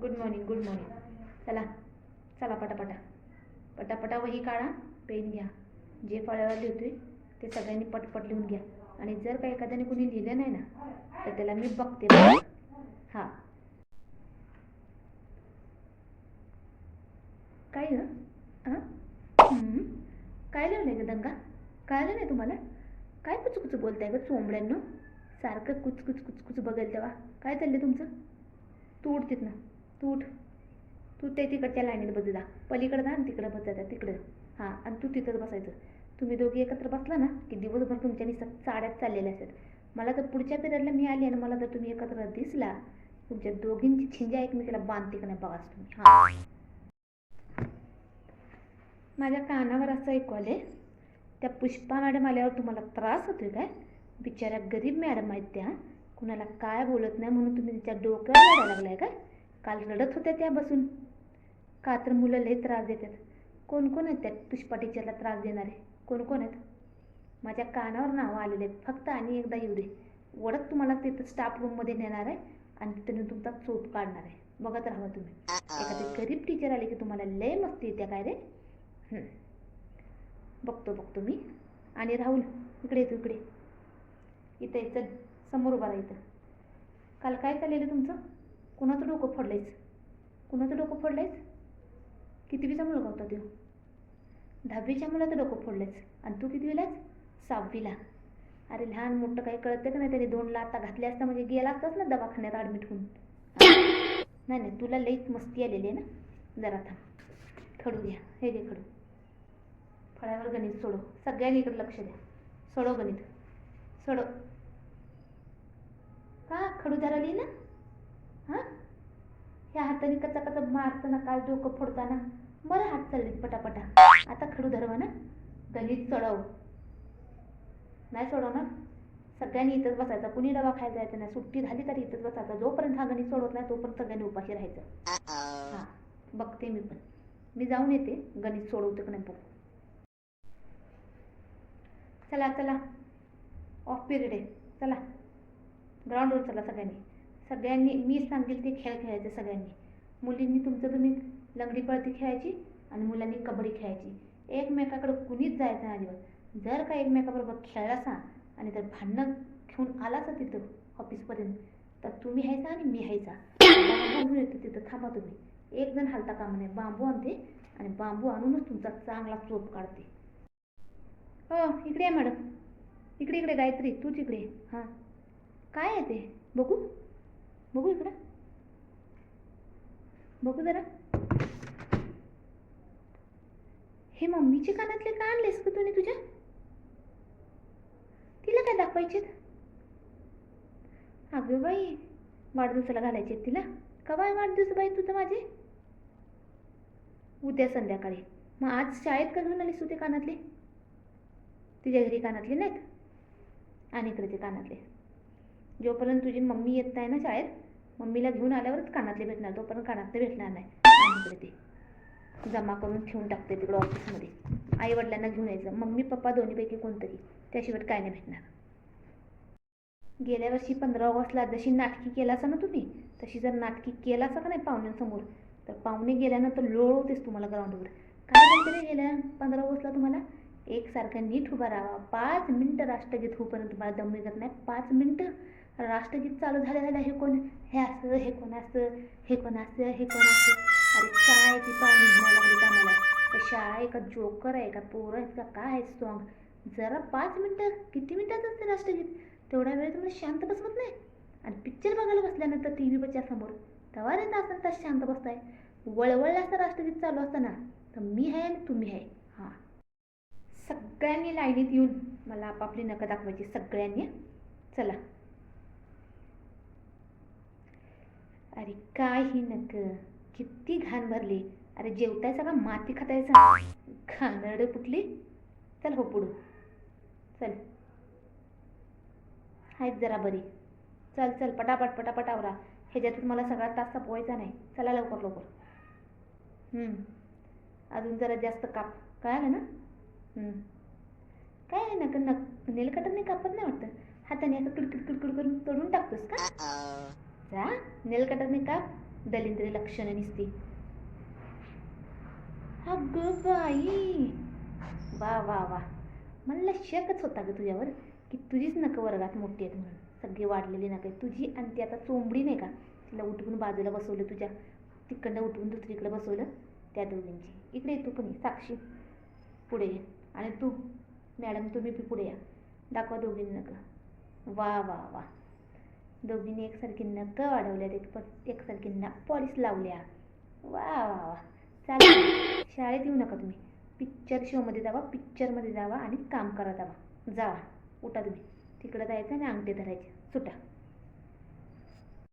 Good morning good morning चला चला पटापटा. पटापटा वही काढा पेन घ्या. जे फळ्यावर लिहितोय ते सगळ्यांनी पटपट लिहून घ्या. आणि जर का एखाद्याने कुणी लिहिलं नाही ना तर त्याला मी बघते. हा. हां काय ग? हां? हम्म. काय ग दंगा? कळलं नाही तुम्हाला? काय कुचकुच बोलताय ग चोंबड्यांना? सारखं कुचकुच कुचकुच बघेल तेव्हा. काय चाललं तुमचं? तू उठ तिथनं. तू उठ. तू ते तिकडच्या लाईनीत बस जा. पलीकडं जा आणि तिकडं बस जा तिकडं. हां आणि तू तिथंच बसायचं. तुम्ही दोघी एकत्र बसला ना की दिवसभर तुमच्या निसत चाड्यात चाललेल्या असतात. मला जर पुढच्या पिरियडला मी आली आणि मला जर तुम्ही एकत्र दिसला तुमच्या दोघींची छिंजा एकमेकीला बांधते का नाही बघाच तुम्ही. हां. माझ्या कानावर असं ऐकू आले त्या पुष्पा मॅडम आल्यावर तुम्हाला त्रास होतोय काय? बिचाऱ्या गरीब मॅडम आहेत त्या. कुणाला काय बोलत नाही म्हणून तुम्ही तिच्या डोक्याला रडायला लागलाय का काल रडत होत्या त्या बसून. का तर मुलं लई त्रास देतात. कोण कोण आहेत त्या पुष्पा टीचरला त्रास देणारे? कोण कोण आहेत? माझ्या कानावर नावं आलेले आहेत. फक्त आणि एकदा येऊ दे. वडत तुम्हाला तिथं स्टाफ रूममध्ये नेणार आहे आणि तिथं तुमचा चोप काढणार आहे. बघत राहा तुम्ही. एखादी गरीब टीचर आली की तुम्हाला लय मस्ती येते काय रे? बघतो बघतो मी. आणि राहुल इकडे येतो इकडे इथं ये, समोर उभा इथं. काल काय चाललेलं तुमचं? कुणाचं डोकं फोडलंयच कुणाचं डोकं फोडलंयच कितवीचा मुलगा होता तो? दहावीच्या मुलाचं डोकं फोडलंयच आणि तू कितवीलाच सहावीला. अरे लहान मोठं काही कळतं का नाही त्याने दोन लाता घातल्या असता म्हणजे गेला असताच ना दवाखान्यात ॲडमिट होऊन? नाही नाही तुला लईच मस्ती आलेली आहे ना? जरा थांब. खडू घ्या. हे घे खडू. फळ्यावर गणित सोडव. सगळ्यांनी इकडे लक्ष द्या. सोडव गणित. सोडव. का खडू धराली ना. हां? ह्या हाताने कचा कचा मारताना काल डोकं फोडताना बरं हात चाललेत पटापटा. आता खडू धरवा ना. गणित सोडव नाही सोडवणार? सगळ्यांनी इथंच बसायचं. कुणी डबा खायला जायचं नाही. सुट्टी झाली तरी इथंच बसायचं. जोपर्यंत हा गणित सोडवत नाही तोपर्यंत सगळ्यांनी उपाशी राहायचं. हां बघते मी पण. मी जाऊन येते. गणित सोडवते का नाही बघू. चला चला. ऑफ पिरियड आहे. चला. ग्राउंडवर चला सगळ्यांनी. सगळ्यांनी मी सांगेल ते खेळ खेळायचे सगळ्यांनी. मुलींनी तुमचं तुम्ही लंगडी पळती खेळायची आणि मुलांनी कबड्डी खेळायची. एकमेकाकडे कुणीच जायचं नाही दिवस जर का एकमेकाबरोबर खेळलासा आणि जर भांडणं घेऊन आलासा तिथं ऑफिसपर्यंत तर तुम्ही ह्यायचा आणि मी ह्यायचा बांबू घेऊन येतो तिथं थांबा तुम्ही. एक जण हालता कामा नाही बांबू आणते आणि बांबू आणूनच तुमचा चांगला चोप काढते. हो इकडे आहे मॅडम. इकडे इकडे गायत्री तूच इकडे हां. काय आहे ते? बघू. बघू इकडं. बघू जरा. हे मम्मीचे कानातले का आणलेस का तुने तुझ्या? तिला काय दाखवायचे अगं बाई वाढदिवसाला घालायचे तिला. का बाय वाढदिवस बाई तुझं माझे? उद्या संध्याकाळी. मग आज शाळेत का घेऊन आलीस तू ते कानातले? तुझ्या घरी कानातले नाहीत? आणि इकडे ते कानातले. जोपर्यंत तुझी मम्मी येत नाही ना शाळेत मम्मीला घेऊन आल्यावरच कानातले भेटणार तोपर्यंत कानातले भेटणार नाही. आणि इकडे ते जमा करून ठेवून टाकते तिकडं ऑफिसमध्ये. आई वडिलांना घेऊन यायचं. मम्मी पप्पा दोन्हीपैकी कोणतरी. त्याशिवाय काय नाही भेटणार. गेल्या वर्षी पंधरा ऑगस्टला जशी नाटकी केला असा ना तुम्ही तशी जर नाटकी केला असा का नाही पाहुण्यांसमोर तर पाहुणे गेल्यानंतर लोळ होतेस तुम्हाला ग्राउंडवर काय म्हणते रे गेल्या पंधरा ऑगस्टला तुम्हाला? एकसारखं नीट उभा राहावा. पाच मिनटं राष्ट्रगीत होईपर्यंत तुम्हाला दम निघत नाही. पाच मिनटं राष्ट्रगीत चालू झाल्या झालं हे कोण? हे असं हे कोण असं हे कोण असं हे कोण असं? अरे काय ती पाहुणी म्हणायला लागली का मला शाळा आहे का जोकर आहे का? पोरं आहेत का? काय आहे सॉंग जरा पाच मिनटं किती मिनटात असते राष्ट्रगीत? तेवढा वेळ तुम्हाला शांत बसवत नाही? आणि पिक्चर बघायला बसल्यानंतर टी व्ही समोर तेव्हा रे असताना तास शांत बसताय. वळवळलं असं राष्ट्रगीत चालू असताना. तर मी आहे आणि तुम्ही आहे. सगळ्यांनी लाईनीत येऊन मला आपापली नकं दाखवायची सगळ्यांनी. चला. अरे काय ही नक? किती घाण भरली. अरे जेवतायचा का? माती खातायचा घाणरड फुटली चल हो पुढं. चल. आहेत जरा बरी. चल चल पटापट पटापट आवरा. ह्याच्यातून मला सगळा तास तापवायचा नाही. चला लवकर लवकर. हम्म. अजून जरा जास्त काप. कळालं ना? काय आहे नक नक नेल कटरने कापत नाही वाटतं. हाताने असं किडकिड किडकिड करून तोडून टाकतोस का? जा नेल कटरने काप. दलिंद्री लक्षणं निसती. अगं बाई. वा वा वा. मला शकच होता ग तुझ्यावर की तुझीच नकं वर्गात मोठी आहेत म्हणून. सगळी वाढलेली नका तुझी आणि ती आता चोंबडी नाही का? तिला उठवून बाजूला बसवलं तुझ्या. तिकडनं उठवून दुसरीकडे बसवलं त्या दोघींची. इकडे तू पण ये, साक्षी. पुढे ये. आणि तू मॅडम तुम्ही बी पुढे या. दाखवा दोघींनी नका वा वा वा. दोघींनी एकसारखी नकं वाढवल्यात. एक प एकसारखी ना पॉलिश लावल्या. वा वा वा. चालेल. शाळेत येऊ नका तुम्ही. पिक्चर शोमध्ये जावा पिक्चरमध्ये जावा आणि काम करा जावा. जावा. उठा तुम्ही. तिकडं जायचं आणि अंगठे धरायचे. सुटा.